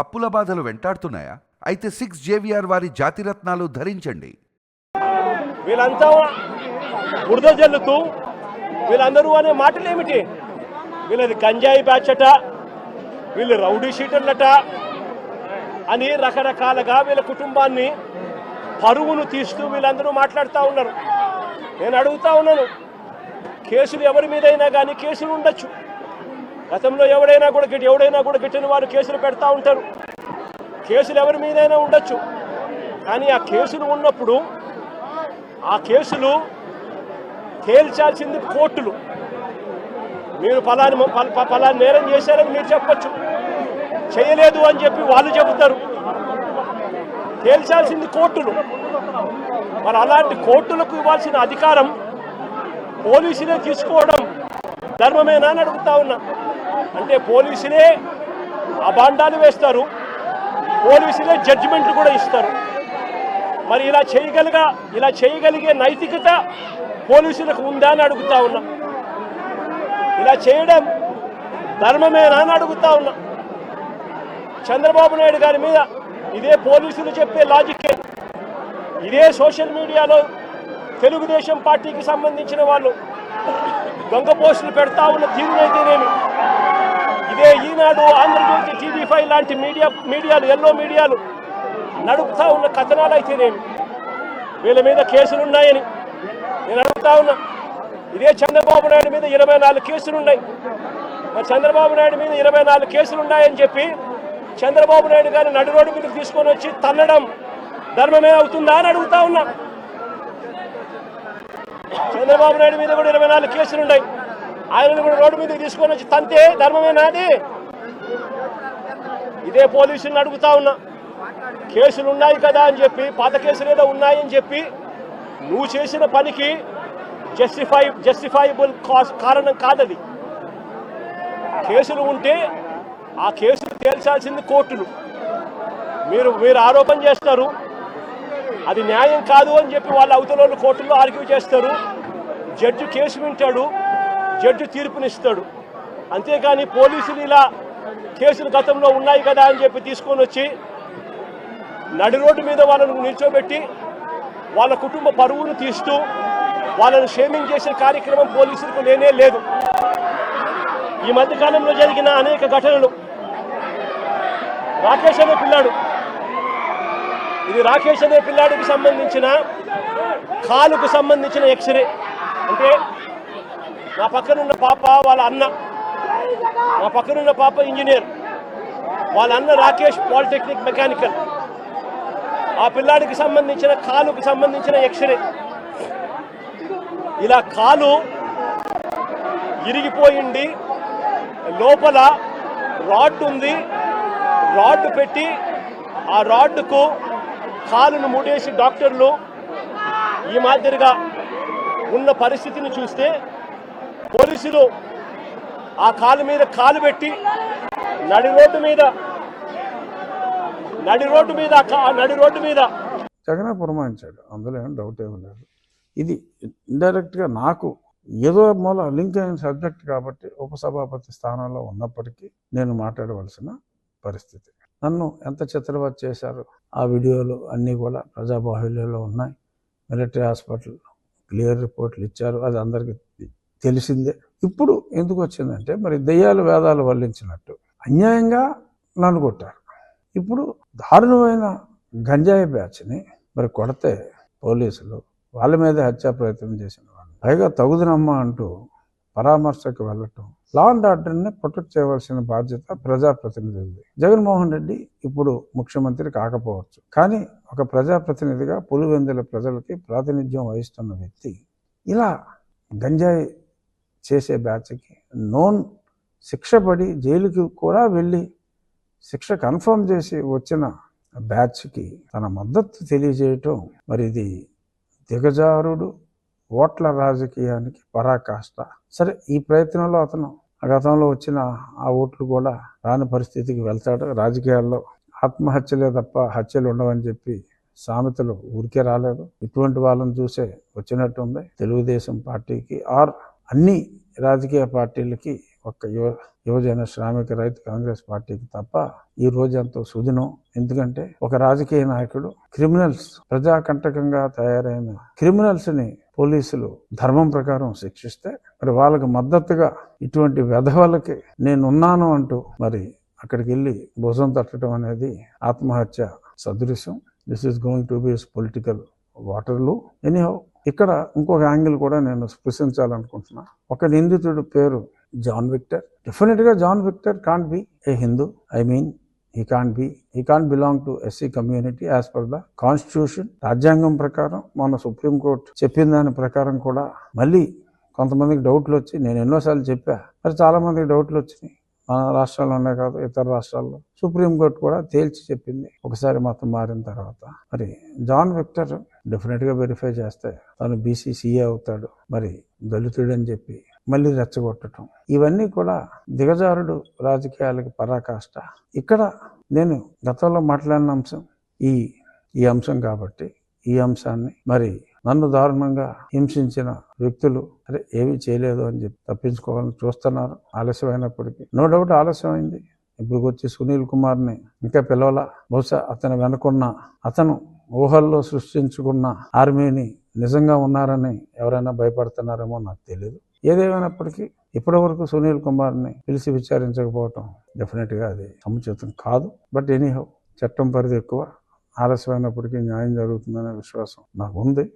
అప్పుల బాధలు వెంటాడుతున్నాయా? అయితే సిక్స్ జేవిఆర్ వారి జాతిరత్నాలు ధరించండి. వీళ్ళంతా బురద జల్లుతూ వీళ్ళందరూ అనే మాటలు ఏమిటి వీళ్ళది గంజాయి బ్యాచట వీళ్ళు రౌడీ షీటర్లట అని రకరకాలుగా వీళ్ళ కుటుంబాన్ని పరువును తీస్తూ వీళ్ళందరూ మాట్లాడుతూ ఉన్నారు. నేను అడుగుతా ఉన్నాను కేసులు ఎవరి మీదైనా కానీ కేసులు ఉండొచ్చు. గతంలో ఎవడైనా కూడా గిట్ ఎవడైనా కూడా గిట్టిన వారు కేసులు పెడతా ఉంటారు. కేసులు ఎవరి మీదైనా ఉండొచ్చు. కానీ ఆ కేసులు ఉన్నప్పుడు ఆ కేసులు తేల్చాల్సింది కోర్టులు. మీరు ఫలాని ఫల- ఫలాని నేరం చేశారని మీరు చెప్పచ్చు. చేయలేదు అని చెప్పి వాళ్ళు చెబుతారు. తేల్చాల్సింది కోర్టులు. మరి అలాంటి కోర్టులకు ఇవ్వాల్సిన అధికారం పోలీసులే తీసుకోవడం ధర్మమేనా అని అడుగుతా ఉన్నా. అంటే పోలీసులే అభాండాలు వేస్తారు. పోలీసులే జడ్జిమెంట్లు కూడా ఇస్తారు. మరి ఇలా చేయగలిగా ఇలా చేయగలిగే నైతికత పోలీసులకు ఉందా అని అడుగుతా ఉన్నా. ఇలా చేయడం ధర్మమేనా అని అడుగుతా ఉన్నా. చంద్రబాబు నాయుడు గారి మీద ఇదే పోలీసులు చెప్పే లాజిక్కే ఇదే సోషల్ మీడియాలో తెలుగుదేశం పార్టీకి సంబంధించిన వాళ్ళు దొంగ పోస్టులు పెడతా ఉన్న తీరునైతేనేమి? ఇదే ఈనాడు ఆంధ్రజ్యోతి టీవీ ఫైవ్ లాంటి మీడియా మీడియాలు ఎల్లో మీడియాలు నడుపుతా ఉన్న కథనాలు అయితేనేమి? వీళ్ళ మీద కేసులు ఉన్నాయని నేను అడుగుతా ఉన్నా. ఇదే చంద్రబాబు నాయుడు మీద ఇరవై నాలుగు కేసులు ఉన్నాయి మరి చంద్రబాబు నాయుడు మీద ఇరవై నాలుగు కేసులు ఉన్నాయని చెప్పి చంద్రబాబు నాయుడు గారిని నడు రోడ్డు మీదకి తీసుకొని వచ్చి తన్నడం ధర్మమే అవుతుందా అని అడుగుతా ఉన్నా. చంద్రబాబు నాయుడు మీద కూడా ఇరవై నాలుగు కేసులు ఆయన ఆయనను కూడా రోడ్డు మీదకి తీసుకొని వచ్చి తంతే ధర్మమే అది ఇదే పోలీసుని అడుగుతా ఉన్నా. కేసులు ఉన్నాయి కదా అని చెప్పి పాత కేసులు ఏదో ఉన్నాయని చెప్పి నువ్వు చేసిన పనికి జస్టిఫై జస్టిఫైబుల్ కాస్ కారణం కాదది. కేసులు ఉంటే ఆ కేసులు తేల్చాల్సింది కోర్టులు. మీరు మీరు ఆరోపణ చేస్తారు. అది న్యాయం కాదు అని చెప్పి వాళ్ళ అవతల కోర్టుల్లో ఆర్గ్యూ చేస్తారు. జడ్జి కేసు వింటాడు. జడ్జి తీర్పునిస్తాడు. అంతేకాని పోలీసులు ఇలా కేసులు గతంలో ఉన్నాయి కదా అని చెప్పి తీసుకొని వచ్చి నడి రోడ్డు మీద వాళ్ళను నిల్చోబెట్టి వాళ్ళ కుటుంబ పరువును తీస్తూ వాళ్ళను షేమింగ్ చేసే కార్యక్రమం పోలీసులకు లేనే లేదు. ఈ మధ్యకాలంలో జరిగిన అనేక ఘటనలు. రాకేష్ అనే పిల్లాడు. ఇది రాకేష్ అనే పిల్లాడికి సంబంధించిన కాలుకు సంబంధించిన ఎక్స్రే. అంటే నా పక్కనున్న పాప వాళ్ళ అన్న. నా పక్కనున్న పాప ఇంజనీర్. వాళ్ళ అన్న రాకేష్ పాలిటెక్నిక్ మెకానికల్. ఆ పిల్లాడికి సంబంధించిన కాలుకి సంబంధించిన ఎక్స్రే. ఇలా కాలు ఇరిగిపోయింది. లోపల రాడ్ ఉంది. రాడ్ పెట్టి ఆ రాడ్కు కాలును ముడేసి డాక్టర్లు ఈ మాదిరిగా ఉన్న పరిస్థితిని చూస్తే పోలీసులు ఆ కాలు మీద కాలు పెట్టి నడి రోడ్డు మీద నడి రోడ్డు మీద నడి రోడ్డు మీద. జగనే పురమాయించాడు అందులో ఏం డౌట్ ఏమీ లేదు. ఇది ఇండైరెక్ట్గా నాకు ఏదో మూల లింక్ అయిన సబ్జెక్ట్ కాబట్టి ఉపసభాపతి స్థానంలో ఉన్నప్పటికీ నేను మాట్లాడవలసిన పరిస్థితి. నన్ను ఎంత చిత్రవత్ చేశారు ఆ వీడియోలు అన్నీ కూడా ప్రజాబాహుళ్యంలో ఉన్నాయి. మిలిటరీ హాస్పిటల్ క్లియర్ రిపోర్ట్లు ఇచ్చారు. అది అందరికీ తెలిసిందే. ఇప్పుడు ఎందుకు వచ్చిందంటే మరి దెయ్యాలు వేదాలు వల్లించినట్టు. అన్యాయంగా నన్ను కొట్టారు. ఇప్పుడు దారుణమైన గంజాయి బ్యాచ్ని మరి కొడితే పోలీసులు వాళ్ళ మీద హత్యా ప్రయత్నం చేసిన వాళ్ళు. పైగా తగుదనమ్మా అంటూ పరామర్శకు వెళ్ళటం లా అండ్ ఆర్డర్ని ప్రొటెక్ట్ చేయవలసిన బాధ్యత ప్రజాప్రతినిధులది. జగన్మోహన్ రెడ్డి ఇప్పుడు ముఖ్యమంత్రి కాకపోవచ్చు. కానీ ఒక ప్రజాప్రతినిధిగా పులివెందుల ప్రజలకి ప్రాతినిధ్యం వహిస్తున్న వ్యక్తి ఇలా గంజాయి చేసే బ్యాచ్కి. నోన్ శిక్ష పడి జైలుకి కూడా వెళ్ళి శిక్ష కన్ఫర్మ్ చేసి వచ్చిన బ్యాచ్కి తన మద్దతు తెలియజేయటం మరి ఇది దిగజారుడు ఓట్ల రాజకీయానికి పరాకాష్ట. సరే ఈ ప్రయత్నంలో అతను ఆ గతంలో వచ్చిన ఆ ఓట్లు కూడా రాని పరిస్థితికి వెళ్తాడు. రాజకీయాల్లో ఆత్మహత్యలే తప్ప హత్యలు ఉండవని చెప్పి సామెతలు ఊరికే రాలేదు. ఇటువంటి వాళ్ళని చూసే వచ్చినట్టుంది తెలుగుదేశం పార్టీకి. ఆర్ అన్ని రాజకీయ పార్టీలకి ఒక్క యువ యువజన శ్రామిక రైతు కాంగ్రెస్ పార్టీకి తప్ప ఈ రోజు ఎంతో సుదినం. ఎందుకంటే ఒక రాజకీయ నాయకుడు క్రిమినల్స్ ప్రజాకంటకంగా తయారైన క్రిమినల్స్ని పోలీసులు ధర్మం ప్రకారం శిక్షిస్తే మరి వాళ్ళకి మద్దతుగా ఇటువంటి వెధవలకి నేనున్నాను అంటూ మరి అక్కడికి వెళ్ళి భుజం తట్టడం అనేది ఆత్మహత్య సదృశ్యం. This is going to be political వాటర్లు anyhow ఇక్కడ ఇంకొక యాంగిల్ కూడా నేను స్పృశించాలనుకుంటున్నా ఒక నిందితుడు పేరు జాన్ విక్టర్. డెఫినెట్గా John Victor can't be a Hindu I mean he can't be he can't belong to SC community as per the constitution రాజ్యాంగం ప్రకారం మన సుప్రీంకోర్టు చెప్పిన దాని ప్రకారం కూడా మళ్ళీ కొంతమందికి డౌట్లు వచ్చి నేను ఎన్నోసార్లు చెప్పా. మరి చాలా మందికి డౌట్లు వచ్చినాయి. మన రాష్ట్రాల్లోనే కాదు ఇతర రాష్ట్రాల్లో. సుప్రీంకోర్టు కూడా తేల్చి చెప్పింది. ఒకసారి మతం మారిన తర్వాత. మరి జాన్ విక్టర్ డెఫినెట్గా వెరిఫై చేస్తే తను బీసీసీఏ అవుతాడు. మరి దళితుడు అని చెప్పి మళ్ళీ రెచ్చగొట్టడం ఇవన్నీ కూడా దిగజారుడు రాజకీయాలకి పరాకాష్ట. ఇక్కడ నేను గతంలో మాట్లాడిన అంశం. ఈ ఈ అంశం కాబట్టి ఈ అంశాన్ని మరి నన్ను దారుణంగా హింసించిన వ్యక్తులు అరే ఏమీ చేయలేదు అని చెప్పి తప్పించుకోవాలని చూస్తున్నారు ఆలస్యమైనప్పటికీ. నో డౌట్ ఆలస్యమైంది. ఇప్పుడు వచ్చి సునీల్ కుమార్ని ఇంకా పిలవాల. బహుశా అతను వెనుకున్న అతను ఊహల్లో సృష్టించుకున్న ఆర్మీని నిజంగా ఉన్నారని ఎవరైనా భయపడుతున్నారేమో నాకు తెలియదు ఏదేమైనప్పటికీ ఇప్పటి వరకు సునీల్ కుమార్ని పిలిచి విచారించకపోవటం డెఫినెట్గా అది సముచితం కాదు. బట్ ఎనీహౌ చట్టం పరిధి ఎక్కువ. ఆలస్యమైనప్పటికీ న్యాయం జరుగుతుందనే విశ్వాసం నాకు ఉంది.